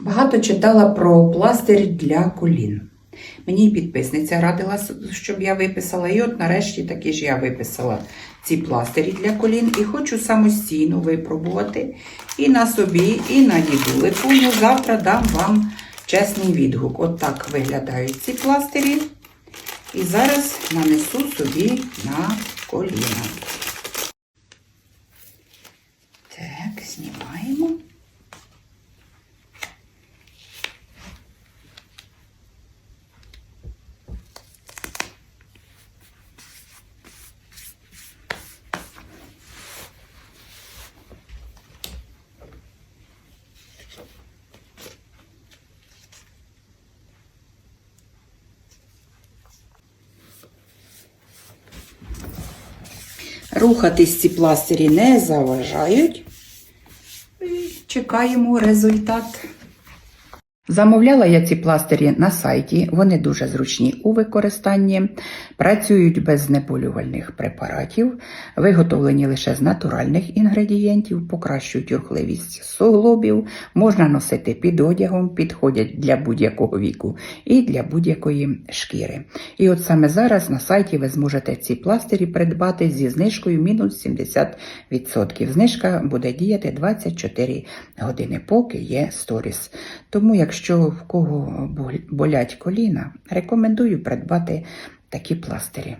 Багато читала про пластир для колін. Мені підписниця радила, щоб я виписала, і от нарешті таки ж я виписала ці пластирі для колін і хочу самостійно випробувати і на собі, і на діду Липуню. Завтра дам вам чесний відгук. От так виглядають ці пластирі. І зараз нанесу собі на коліна. Так, знімаємо. Рухатись ці пластирі не заважають. І Чекаємо результат. Замовляла я ці пластирі на сайті, вони дуже зручні у використанні, працюють без знеболювальних препаратів, виготовлені лише з натуральних інгредієнтів, покращують рухливість суглобів, можна носити під одягом, підходять для будь-якого віку і для будь-якої шкіри. І от саме зараз на сайті ви зможете ці пластирі придбати зі знижкою мінус 70%. Знижка буде діяти 24 години, поки є сторіс. Тому, якщо в кого болять коліна, рекомендую придбати такі пластирі.